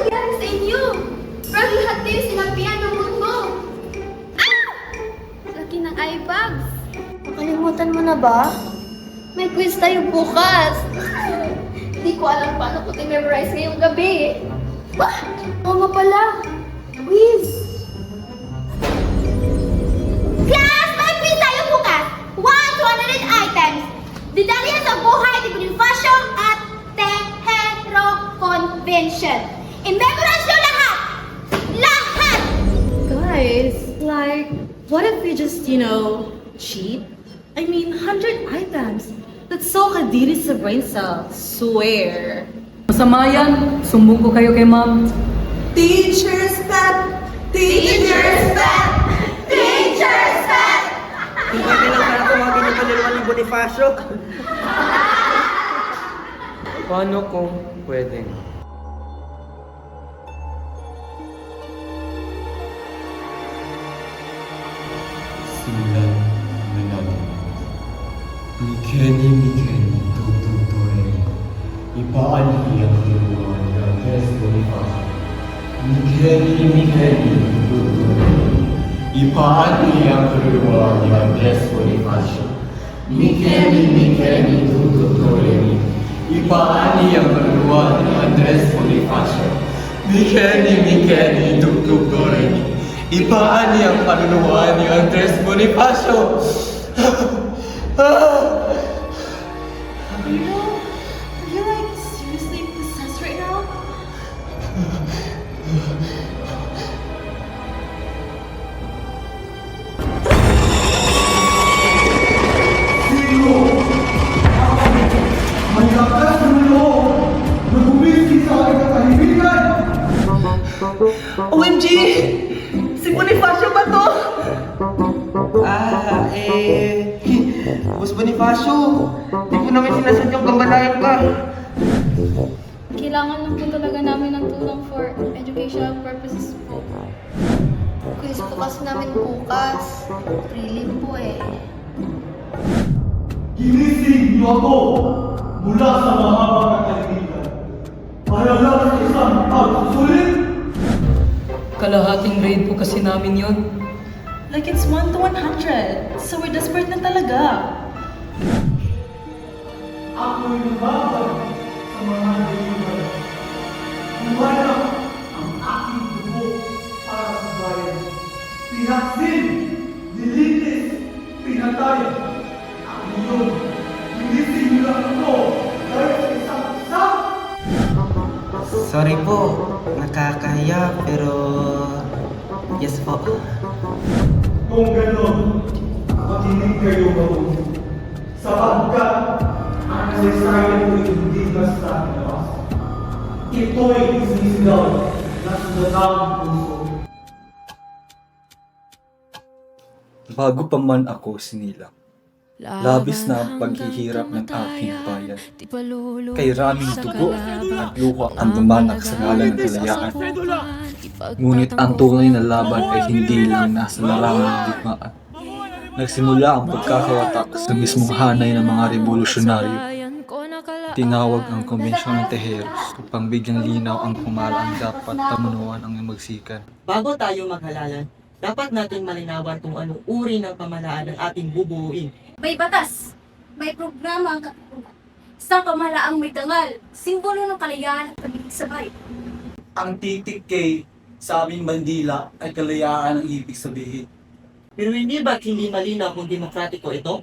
Nangyari sa inyo? Parang lahat kayo sinabihan ng mood mo. Ah! Laki ng eye bags. Nakalimutan mo na ba? May quiz tayo bukas. Hindi ko alam paano ko memorize ngayong gabi. Wah! Oo nga pala. Quiz! Class! May quiz tayo bukas! 1 to 100 items! Didalihan sa buhay ni Bonifacio at Tehero Convention. I-memorize nyo lahat! Lahat! Guys, like, what if we just, you know, cheat? I mean, 100 items. That's so kadiri sa brain cells. Swear. Masama yan. Sumbong ko kayo kay ma'am. Teacher's pet! Teacher's pet! Teacher's pet! Kung pwede lang sana tumawagin yung paniliwan ni Bonifacio. Paano kung pwedeng? Simulan na natin. Mikeni Mikeni Tututore Ipaali ang kinuha ni Andres Bonifacio. Mikeni Mikeni Tututore Ipaali ang kinuha ni Andres Bonifacio. Mikeni Mikeni Tututore Ipaali ang kinuha ni Andres Bonifacio. Mikeni Mikeni Tututore Ipaani ang panunuhan ni Andres Bonifacio. You know, are you like seriously possessed right now? May lakas ng loob na bumisi sa aking katahimikan. OMG! Si Bonifacio ba to? Ah, eh... Boss Bonifacio, di ko namin sinasadyang gambalayan ka. Kailangan lang po talaga namin ng tulong for educational purposes po. Quiz po kasi namin bukas. Prelim po eh. Ginising niyo ako mula sa mahabang katahimikan para lang sa isang pagsusulit. Kalahating grade po kasi namin yun. Like, it's 1 to 100. So we're desperate na talaga. Ako'y lumaban sa mga diliman. Umanak ang aking dugo para sa bayan. Pinaksin, dilitis, pinatay. Sorry po, nakakahiya pero... Yes po. Kung gano'n, makinig kayo mabuti. Sapagkat ang kasaysayan ko hindi basta labas. Ito'y isisigaw na sundatang puso. Bago pa man ako sinilang, labis na ang paghihirap ng aking bayan. Kay raming dugo at luha ang dumanak sa ngalan ng kalayaan. Ngunit ang tunay na laban ay hindi lang nasa larangan ng digmaan. Nagsimula ang pagkakawatak sa mismong hanay ng mga revolusyonaryo. Tinawag ang Konbensyon ng Tejeros upang bigyang linaw ang pamalaang dapat tamunuan ang magsikan. Bago tayo maghalalan, dapat natin malinawan kung anong uri ng pamahalaan ng ating bubuuin. May batas. May programa ang katipunan. Isang pamahalaang may dangal. Simbolo ng kaligayahan at pagiging sabay. ang titik kay sa aming bandila ay kalayaan ang ibig sabihin. Pero hindi ba't hindi malinaw kung demokratiko ito?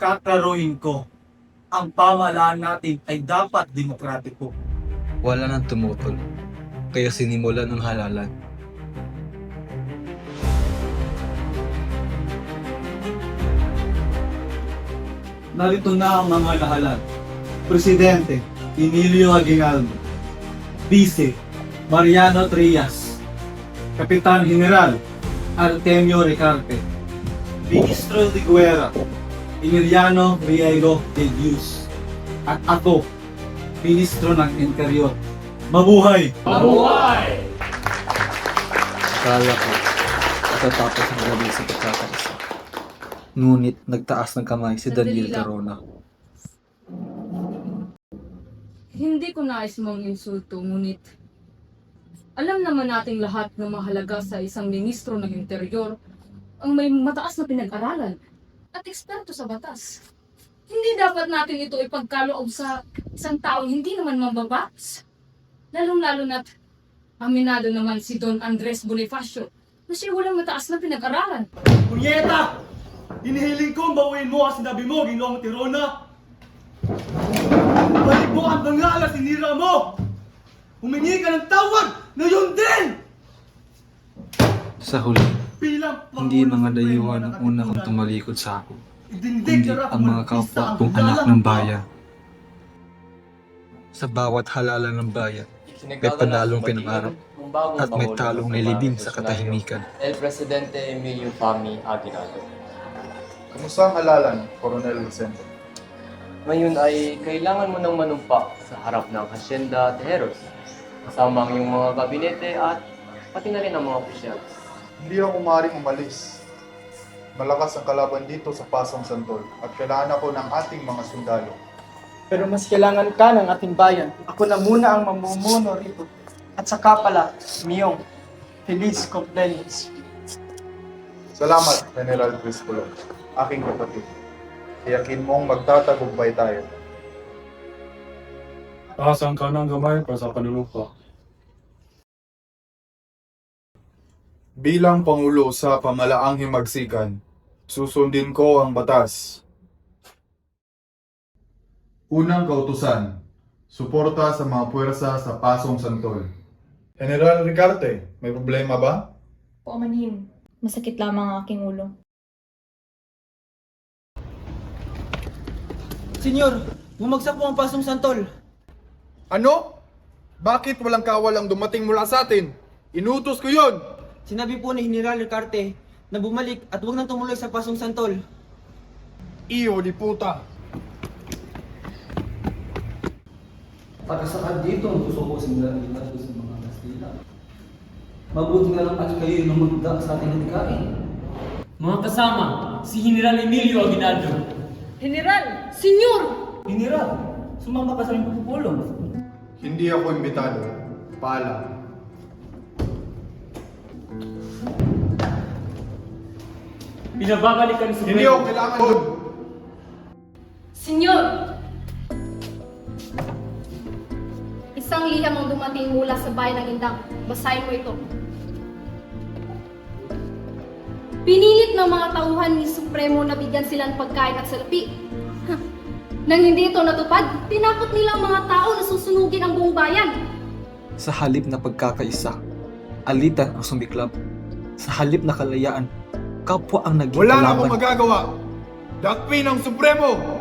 Kaklaruhin ko, ang pamahalaan natin ay dapat demokratiko. Wala nang tumutol, kaya sinimulan ang halalan. Narito na ang mga lahalan. Presidente, Emilio Aguinaldo. Vice Mariano Trias, Kapitan General Artemio Ricarte, Ministro de Guerra Emiliano Riego de Dios, at ako, Ministro ng Interior. Mabuhay! Akala ko, matatapos ang gabi sa pagkakaisa. Ngunit nagtaas ng kamay si Daniel Carona. Hindi ko nais mong insulto, ngunit alam naman nating lahat na mahalaga sa isang ministro ng interior ang may mataas na pinag-aralan at eksperto sa batas. Hindi dapat natin ito ipagkaloob sa isang taong hindi naman mambabas. Lalong-lalo na't aminado naman si Don Andres Bonifacio na siya walang mataas na pinag-aralan. Punyeta! Inihiling kong bawiin mo ang sinabi mo, Ginoong Tirona! Balik mo ang bangalas sinira mo! Humingi ka ng tawad na yun din! Sa huli, Bilang hindi mga dayuhan ng ang una kong tumalikod sa ako, kundi ang mga kapwa kong anak ng bayan. Sa bawat halala ng bayan, may panalong pinangarap at may talong nilibing sa katahimikan. El Presidente Emilio Fami Aguinaldo. Kamusta ang halalan, Coronel Vicente? Ngayon ay kailangan mo nang manumpa sa harap ng Hacienda Tejeros. Kasama ang iyong mga gabinete at pati na rin ang mga opisyal. Hindi ako maaaring umalis. Malakas ang kalaban dito sa Pasong Santol at kailangan ako ng ating mga sundalo. Pero mas kailangan ka ng ating bayan. Ako na muna ang mamumuno rito. At saka pala, Miyong, Feliz cumpleaños. Salamat, General Crispulo, aking kapatid. Tiyakin mong magtatagumpay tayo. Taasan ka ng gamay para sa panunumpa. Bilang Pangulo sa pamalaang himagsikan, susundin ko ang batas. Unang kautusan, suporta sa mga puwersa sa Pasong Santol. General Ricarte, may problema ba? Paumanhin. Masakit lamang ang aking ulo. Senyor, bumagsak po ang pasong santol. Ano? Bakit walang kawal ang dumating mula sa atin? Inutos ko yon! Sinabi po ni General Ricarte na bumalik at huwag nang tumuloy sa pasong santol. Iyo di puta! Para sa dito ang gusto ko sinilalitan ko sa mga Kastila. Mabuti na lang at kayo yung magda sa ating natikain. Mga kasama, si General Emilio Aguinaldo. General! Senyor! General, sumama ka sa aming pagpupulong. Hindi ako imbitado. Paalam. Binababalik ka ni Hindi ako kailangan doon! Senyor! Isang liham ang dumating mula sa bayan ng Indang. Basahin mo ito. Pinilit ng mga tauhan ni Supremo na bigyan sila ng pagkain at salapi. Nang hindi ito natupad, tinakot nila ang mga tao na susunugin ang buong bayan. Sa halip na pagkakaisa, alitan ang sumiklab. Sa halip na kalayaan, kapwa ang naging Wala na akong magagawa! Dakpin ang Supremo!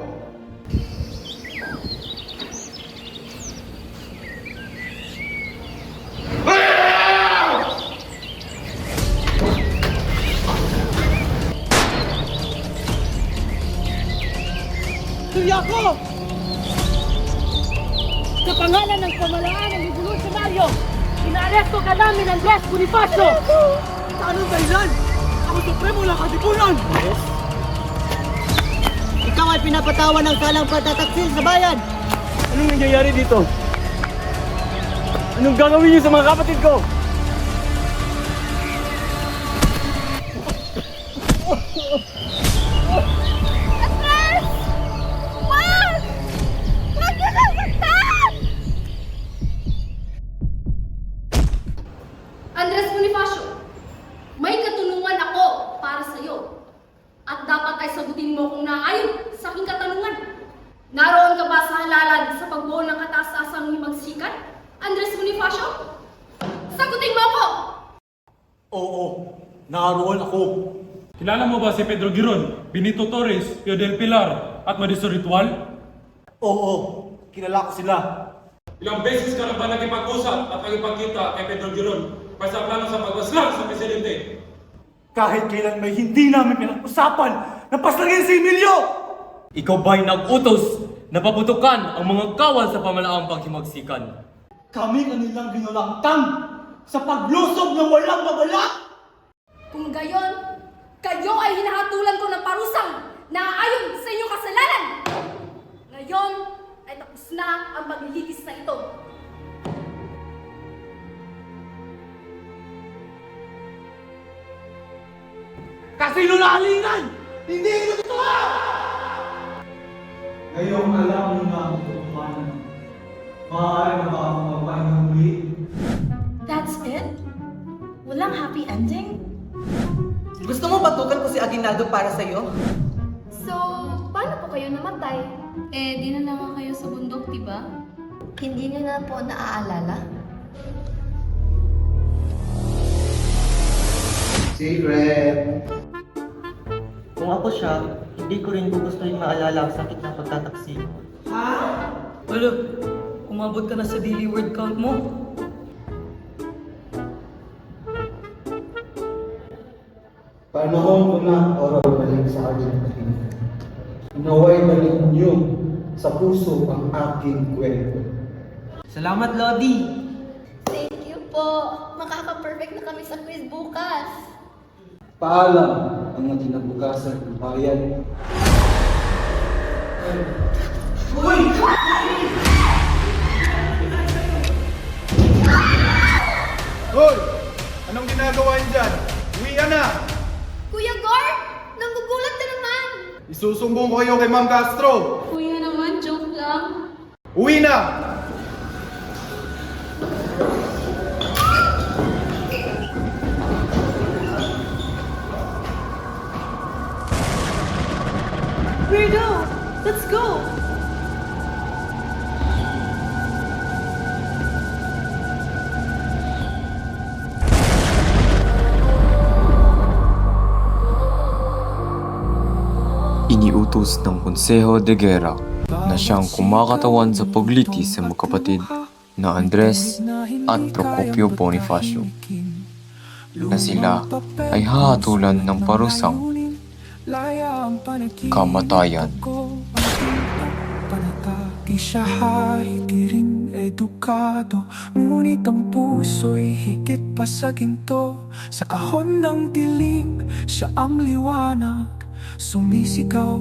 Tuya ko! Sa pangalan ng pamalaan ng revolusyonaryo, inaaresto ka namin Andres Bonifacio! Sa anong dahilan? Ako supremo lang katipunan! Ikaw ay pinapatawan ng salang pagtataksil sa bayan! Anong nangyayari dito? Anong gagawin niyo sa mga kapatid ko? Ako. Kilala mo ba si Pedro Giron, Benito Torres, Pio del Pilar, at Madison Ritual? Oo, kilala ko sila. Ilang beses ka na ba nakipag-usap at nakipagkita kay Pedro Giron para sa plano sa pagwaslang sa presidente? Kahit kailan may hindi namin pinag-usapan na paslagin si Emilio! Ikaw ba'y nag-utos na paputukan ang mga kawal sa pamalaang paghimagsikan? Kami kanilang ginulangtang sa paglusob ng walang babala! Kung gayon, kayo ay hinahatulan ko ng parusang na ayon sa inyong kasalanan. Ngayon ay tapos na ang paglilitis na ito. Kasinungalingan! Hindi ito totoo! Ngayong alam niyo na ang katotohanan, maaari na ba akong magpahinga muli? That's it? Walang happy ending? Gusto mo batukan ko si Aguinaldo para sa'yo? So, paano po kayo namatay? Eh, di na naman kayo sa bundok, diba? Hindi niyo na po naaalala? Secret! Kung ako siya, hindi ko rin gugustuhin maalala ang sakit ng pagtataksi. Wala, umabot ka na sa daily word count mo. Panahon ko na para bumalik sa Argentina. Naway balik niyo sa puso ang aking kwento. Salamat, Lodi! Thank you po. Makaka-perfect na kami sa quiz bukas. Paalam ang kinabukasan ng bayan. Hoy! Isusumbong ko kayo kay Ma'am Castro! Kuya naman, joke lang. Uwi na! Iniutos ng Konseho de Guerra na siyang kumakatawan sa paglitis sa magkapatid na Andres at Procopio Bonifacio na sila ay hahatulan ng parusang kamatayan. Panatagi siya ay di rin edukado Ngunit ang puso'y higit pa sa ginto Sa kahon ng dilim, siya ang liwanag Sumisigaw,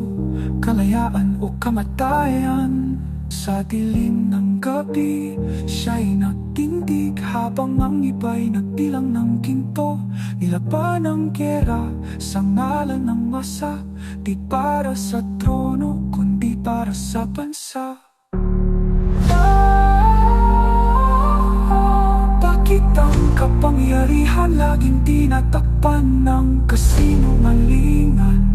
kalayaan o kamatayan. Sa dilim ng gabi, siya'y nagtindig Habang ang iba'y nagbilang ng ginto. Nilaban ang gera sa ngalan ng masa Di para sa trono, kundi para sa bansa. Bakit ang kapangyarihan laging tinatakpan ng kasinungalingan?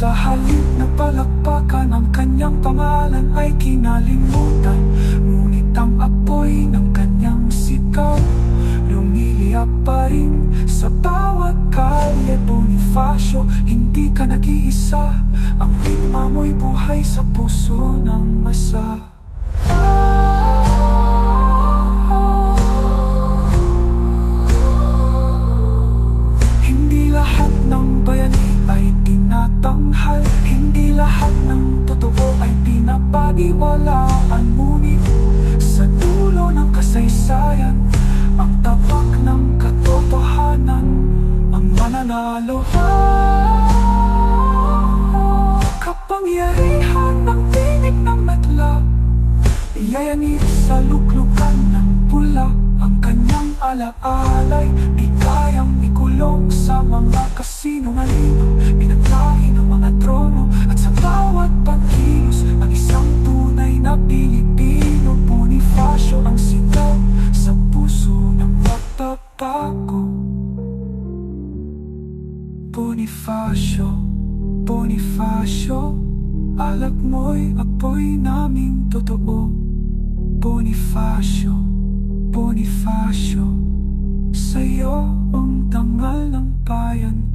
Sa halip na palakpakan ang kanyang pangalan ay kinalimutan. Ngunit ang apoy ng kanyang sigaw Lumiliyak pa rin. Sa bawat kalye Bonifacio Hindi ka nag-iisa. Ang bigma mo'y buhay sa puso ng masa. Hindi pinapaniwalaan Ngunit sa dulo ng kasaysayan Ang tapak ng katotohanan Ang mananalo Kapangyarihan ng tinig ng matla Iyayanit sa luklukan ng pula Ang kanyang alaalay Di kayang ikulong sa mga kasinungalingo Alag mo'y apoy naming totoo. Bonifacio Bonifacio Sa'yo ang dangal ng bayan